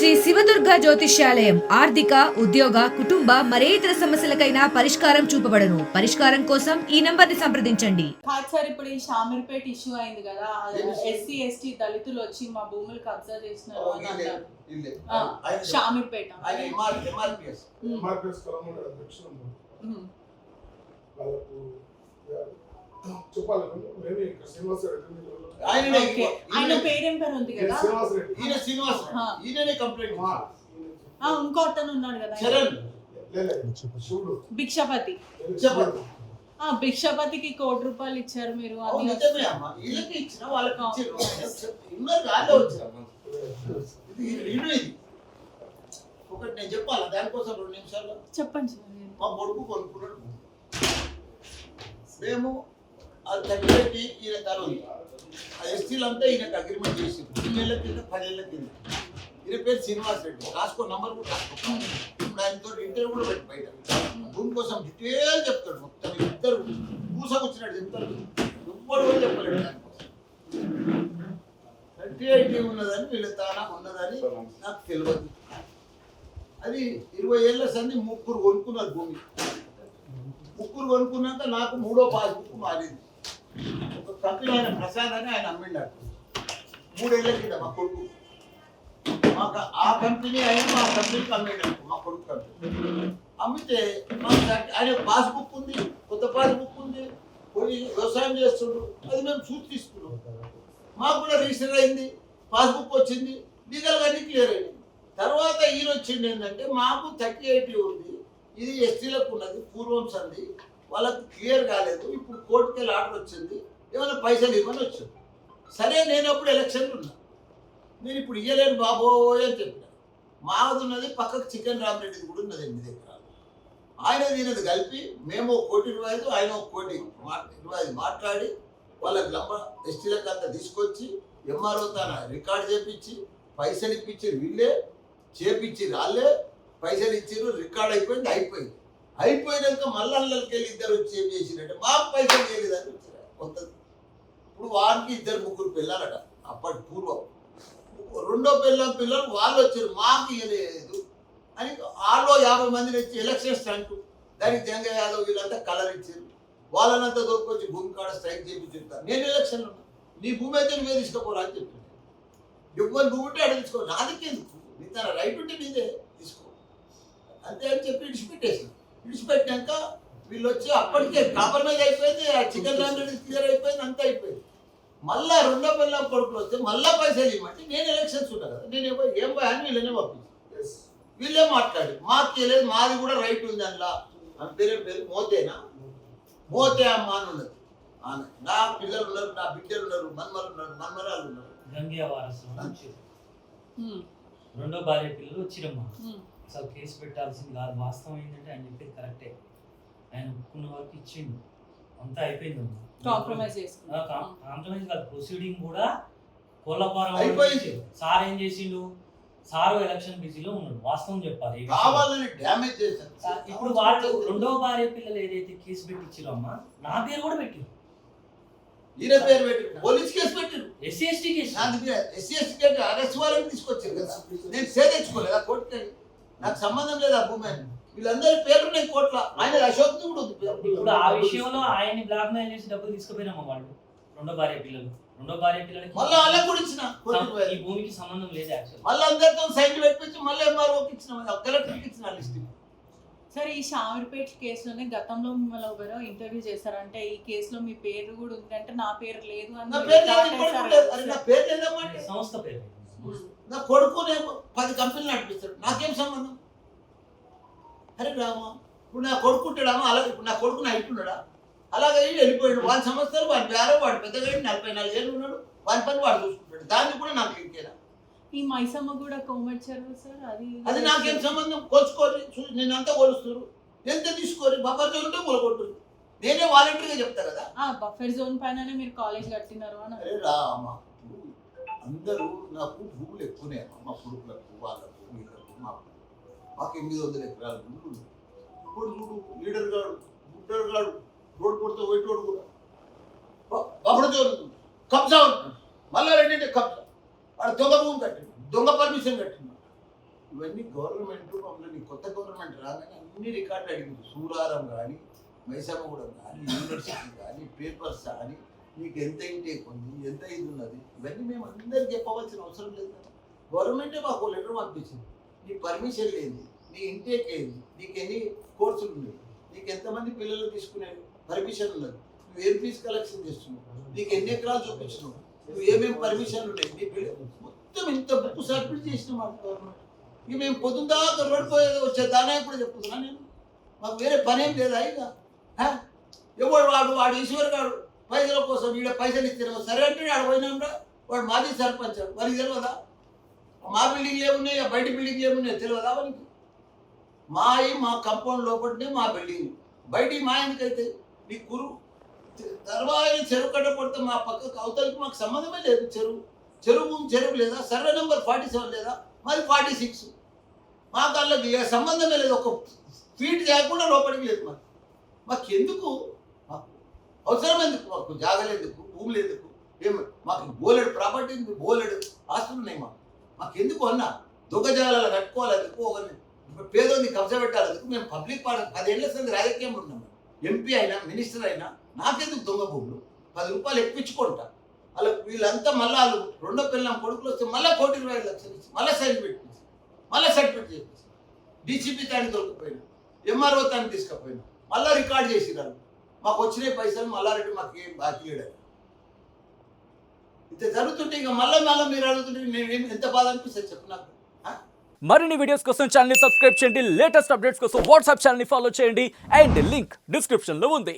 శ్రీ శివదుర్గ జ్యోతిష్యాలయం ఆర్థిక ఉద్యోగ కుటుంబ మరే ఇతర సమస్యలకైనా పరిష్కారం చూపబడను. పరిష్కారం కోసం ఈ నంబర్ని సంప్రదించండి. కాదు సార్ ఇప్పుడు ఈ షామీర్పేట ఇష్యూ అయింది కదా ఎస్సీ ఎస్టీ దళితులు వచ్చి మా భూములు కబ్జా చేసినారు అని ఇల్లే, అన్నారు ఇల్లే. ఆ, ఆయన- షామీర్పేట. వాళ్ళకు ఆయన పేరేం పేరు ఉంది కదా? ఈయన శ్రీనివాస్. ఈయననే కంప్లైంట్ ఇంకో అతను ఉన్నాడు కదా. చరణ్. భిక్షపతి. భిక్షపతికి కోటి రూపాయలు ఇచ్చారు మీరు. ఒకటి నేను చెప్పాలా? దానికోసం రెండు నిమిషాల్లో చెప్పండి మా కొడుకు కొనుక్కున్నాడు. మేము అది తగ్గిపెట్టి ఈయన తల ఉంది. ఆ ఎస్టీలు అంతా ఈయనకు అగ్రిమెంట్ చేసి ఏళ్ళ కింద పదేళ్ళ కింద. ఈయన పేరు శ్రీనివాస్ రెడ్డి. రాసుకో నంబర్ కూడా రాసుకో. ఇప్పుడు ఆయనతో ఇంటర్వ్యూ కూడా పెట్టి బయట. భూమి కోసం డీటెయిల్ చెప్తాడు మొత్తం ఇద్దరు. పూసకొచ్చినట్టు చెప్తారు ఎవ్వడు కూడా చెప్పలేడు దానికోసం థర్టీ ఉన్నదని వీళ్ళ తానా ఉన్నదని నాకు తెలియదు అది ఇరవై ఏళ్ళ సంది ముగ్గురు కొనుక్కున్నారు భూమి. ముగ్గురు కొనుక్కున్నాక నాకు మూడో పాస్బుక్ మారింది. ఒక కంపెనీ ఆయన ప్రసాద్ ఆయన అమ్మిండారు మూడేళ్ళ కింద మా కొడుకు. మాకు ఆ కంపెనీ ఆయన మా కంపెనీకి అమ్మిండారు మా కొడుకు కంపెనీ అమ్మితే మాకు ఆయన పాస్బుక్ ఉంది కొత్త పాస్బుక్ ఉంది పోయి వ్యవసాయం చేస్తుండ్రు. అది మేము చూసి తీసుకున్నాం. మాకు కూడా రిజిస్టర్ అయింది పాస్బుక్ వచ్చింది లీగల్గా అన్ని క్లియర్ అయింది తర్వాత ఈయన వచ్చింది ఏంటంటే మాకు థర్టీ ఎయిటీ ఉంది ఇది ఎస్టీలకు ఉన్నది పూర్వం సంది వాళ్ళకి క్లియర్ కాలేదు. ఇప్పుడు కోర్టుకి వెళ్ళి ఆర్డర్ వచ్చింది. ఏమైనా పైసలు ఇవ్వని వచ్చింది. సరే నేను అప్పుడు ఎలక్షన్లు ఉన్నా. నేను ఇప్పుడు ఇయ్యలేను బాబోయ్ అని చెప్పిన. మాది ఉన్నది పక్కకు చికెన్ రామరెడ్డిది కూడా ఉన్నది ఎనిమిది ఎకరాలు. ఆయన దీనిది కలిపి మేము ఒక కోటి ఇరవై ఐదు ఆయన ఒక కోటి మా- ఇరవై ఐదు మాట్లాడి వాళ్ళకి లంబ ఎస్టీలకు అంతా తీసుకొచ్చి ఎంఆర్ఓ తన రికార్డ్ చేపించి పైసలు ఇప్పించి వీళ్ళే చేపించి రాళ్ళే పైసలు ఇచ్చిర్రు రికార్డ్ అయిపోయింది అయిపోయింది. అయిపోయినాక మళ్ళీ అల్లరికి వెళ్ళి ఇద్దరు వచ్చి ఏం చేసినట్టే మాకు పైసలు చేయలేదని వచ్చారు. కొత్తది ఇప్పుడు వారికి ఇద్దరు ముగ్గురు పిల్లలట అప్పటి పూర్వం. రెండో పిల్ల పిల్లలు వాళ్ళు వచ్చారు మాకు ఇవ్వలేదు అని వాళ్ళు యాభై మందిని వచ్చి ఎలక్షన్ స్టంట్ దానికి జంగ యాదవ్ వీళ్ళంతా కలర్ ఇచ్చారు. వాళ్ళనంతా దొరికొచ్చి భూమి కాడ స్ట్రైక్ చేయించి చెప్తాను నేను ఎలక్షన్లో నీ భూమి అయితే నువ్వే తీసుకోపోరా అని చెప్పింది ఇవ్వని నువ్వు ఉంటే అడిగించుకో తీసుకో నాదికి ఎందుకు నీ తన రైట్ ఉంటే నీదే తీసుకో. అంతే అని చెప్పి విడిచిపెట్టేసి విడిచిపెట్టాక వీళ్ళు వచ్చి అప్పటికే కాంప్రమైజ్ అయిపోయింది ఆ చికెన్ లాంటి క్లియర్ అయిపోయింది అంతా అయిపోయింది. మళ్ళా రెండో పిల్ల కొడుకులు వస్తే మళ్ళా పైసలు ఇవ్వమంటే నేను ఎలక్షన్స్ ఉంటా కదా నేను ఏమో- ఏం భయ అని వీళ్ళనే పంపించాను. వీళ్ళే మాట్లాడి. మాకు తెలియదు మాది కూడా రైట్ ఉంది అందులో. అని పేరు పేరు? మోతేనా? మోతే అమ్మ అని ఉన్నది. నా పిల్లలు ఉన్నారు నా బిడ్డలు ఉన్నారు మన్మలు ఉన్నారు మన్మరాలు ఉన్నారు. రెండో. భార్య పిల్లలు వచ్చిరమ్మా ఉమ్, అసలు కేసు పెట్టాల్సింది కాదు. వాస్తవం ఏంటంటే ఆయన చెప్పేది కరెక్టే. ఆయన ఒప్పుకున్న వరకు ఇచ్చిండు. అంతా అయిపోయింది కాంప్రమైజ్ కాదు. ప్రొసీడింగ్ కూడా కోళ్ళపారం అయిపోయింది. సార్ ఏం చేసిండు? సారు ఎలక్షన్ బిజీలో ఉన్నాడు. వాస్తవం చెప్పాలి. కావాలని డ్యామేజ్ చేశారు. ఇప్పుడు వాళ్ళు రెండో భార్య పిల్లలు ఏదైతే కేసు పెట్టించారో అమ్మా నా పేరు కూడా పెట్టిరు. ఈయన పేరు పెట్టి పోలీస్ కేసు పెట్టిరు. SC ST case. SC ST case arrest వాళ్ళని తీసుకొచ్చారు కదా. నేను కోర్టుకి నాకు సంబంధం లేదు ఆ భూమి. వీళ్ళందరి పేర్లు నేను కోట్ల. ఆయన అశోక్ కూడా ఉంది. పేరు. ఇప్పుడు ఆ విషయంలో ఆయన్ని బ్లాక్ మెయిల్ చేసి డబ్బులు తీసుకుపోయినమ్మా వాళ్ళు? రెండో భార్య పిల్లలు. రెండో భార్య పిల్లలకి మళ్ళీ వాళ్ళకి కూడా ఇచ్చిన. ఈ భూమికి సంబంధం లేదు యాక్చువల్ మళ్ళీ అందరితో సైన్ పెట్టించి మళ్ళీ ఎంఆర్ఓకి ఇచ్చిన కలెక్టర్కి ఇచ్చిన లిస్ట్ సరే ఈ షామీర్పేట కేసులోనే గతంలో మిమ్మల్ని ఎవరో ఇంటర్వ్యూ చేశారంటే ఈ కేసులో మీ పేరు కూడా ఉంది అంటే నా పేరు లేదు అని సంస్థ పేరు. నా కొడుకు నేను పది కంపెనీలు నడిపిస్తాడు. నాకేం సంబంధం? అరే రామా ఇప్పుడు నా కొడుకు ఉంటాడామా? అలాగే ఇప్పుడు నా కొడుకు నా ఇంటి ఉన్నాడా? అలాగే వెళ్ళిపోయాడు. వాడి సంవత్సరాలు వాడి బేరం వాడు పెద్దగా నలభై నాలుగు ఏళ్ళు ఉన్నాడు. వాడి పని వాడు చూసుకుంటాడు. దాన్ని కూడా నాకు ఇంకేనా ఈ మైసమ్మ కూడా కోమర్చారు సార్ అది అది నాకేం సంబంధం? కొలుచుకోరి చూ- నేను అంతా కొలుస్తారు. ఎంత తీసుకోరి? బఫర్ ఉంటే కొలగొట్టు నేనే వాలంటరీగా చెప్తా కదా. బఫర్ జోన్ పైననే మీరు కాలేజ్ కట్టినారు అని అరే రామ అందరూ నాకు భూములు ఎక్కువనే. మా కొడుకులకు వాళ్ళకు వీళ్ళకు మాకు. మాకు ఎనిమిది వందల ఎకరాల భూములు ఉన్నాయి. ఇప్పుడు చూడు లీడర్ గాడు బుడ్డర్ గాడు రోడ్ వైట్ పోయేటోడు కూడా. అప్పుడు కబ్జా ఉంటుంది. మళ్ళా రెండింటి కబ్జా. వాడు దొంగ భూమి కట్టింది దొంగ పర్మిషన్ కట్టింది ఇవన్నీ గవర్నమెంట్ మమ్మల్ని కొత్త గవర్నమెంట్ రాగానే అన్ని రికార్డులు అడిగింది. సూరారం కానీ మైసమ్మగూడెం కానీ యూనివర్సిటీ కానీ పేపర్స్ కానీ నీకు ఎంత ఇంటేక్ ఉంది ఎంత ఇది ఉన్నది ఇవన్నీ మేము అందరికి చెప్పవలసిన అవసరం లేదు కదా. గవర్నమెంటే మాకు లెటర్ పంపించింది. నీ పర్మిషన్ లేదు నీ ఇంటేక్ ఏంది నీకు ఎన్ని కోర్సులు ఉన్నాయి నీకు ఎంతమంది పిల్లలు తీసుకునేవి పర్మిషన్ ఉన్నది నువ్వు ఏం ఫీజు కలెక్షన్ చేస్తున్నావు? నీకు ఎన్ని ఎకరాలు చూపించినావు? నువ్వు ఏమేమి పర్మిషన్లు ఉన్నాయి? నీ పిల్లలు మొత్తం ఇంత బుక్ సబ్మిట్ చేసిన మాకు గవర్నమెంట్ ఇక మేము పొద్దున్న దాకా రోడ్డు పోయేది వచ్చే దానా కూడా చెప్తున్నా నేను. మాకు వేరే పనేం లేదా ఇక? ఎవడు వాడు? వాడు ఈశ్వర్ గాడు. పైసల కోసం వీడ పైసలు ఇస్తారు సరే అంటే ఆడ పోయినాంరా వాడు మాజీ సర్పంచ్. వారికి తెలియదా మా బిల్డింగ్లు ఏమున్నాయి? బయట బిల్డింగ్లు ఏమున్నాయి? తెలియదా వానికి? మాయి మా కంపౌండ్ లోపలనే మా బిల్డింగ్. బయట మా ఎందుకైతే? నీ కురు తర్వాత చెరువు కట్ట పడితే మా పక్కకు అవతలకి మాకు సంబంధమే లేదు. చెరువు. చెరువు చెరువు లేదా? సర్వే నెంబర్ ఫార్టీ సెవెన్ లేదా? మరి ఫార్టీ సిక్స్. మా కళ్ళకి సంబంధమే లేదు. ఒక ఫీట్ లేకుండా లోపలికి లేదు మాకు. మాకు ఎందుకు అవసరం ఎందుకు మాకు జాగలు ఎందుకు భూములు ఎందుకు ఏం మాకు బోలెడు ప్రాపర్టీ ఉంది బోలెడు ఆస్తులు ఉన్నాయి మాకు. మాకు ఎందుకు అన్న? దొంగజాలలో కట్టుకోవాలి ఎందుకు ఒకరిని. పేదోని కబ్జా పెట్టాలి ఎందుకు మేము పబ్లిక్ పార్టీ పదేళ్ళ సంది రాజకీయం ఉన్నాం ఎంపీ అయినా మినిస్టర్ అయినా నాకెందుకు దొంగ భూములు? పది రూపాయలు ఎక్కించుకుంటా. వాళ్ళ వీళ్ళంతా మళ్ళీ వాళ్ళు రెండో పిల్లల కొడుకులు వస్తే మళ్ళీ కోటి ఇరవై ఐదు లక్షలు ఇచ్చి మళ్ళీ సర్టిఫికేట్ ఇచ్చి మళ్ళీ సర్టిఫికేట్ చేయించి డీసీపీ తాన్ని దొరికిపోయినా. ఎంఆర్ఓ తాన్ని తీసుకుపోయినా. మళ్ళీ రికార్డ్ చేసిరారు మాకు వచ్చిన పైసలు మల్లారెడ్డి మాకు ఏం బాకీ లేడు ఇంత జరుగుతుంటే ఇక మళ్ళీ మళ్ళీ మీరు అడుగుతుంటే నేను ఎంత బాధ అనిపిస్తుంది చెప్పు నాకు. మరిన్ని వీడియోస్ కోసం ఛానల్ సబ్స్క్రైబ్ చేయండి. లేటెస్ట్ అప్డేట్స్ కోసం వాట్సాప్ ఛానల్ ఫాలో చేయండి. అండ్ లింక్ డిస్క్రిప్షన్లో ఉంది.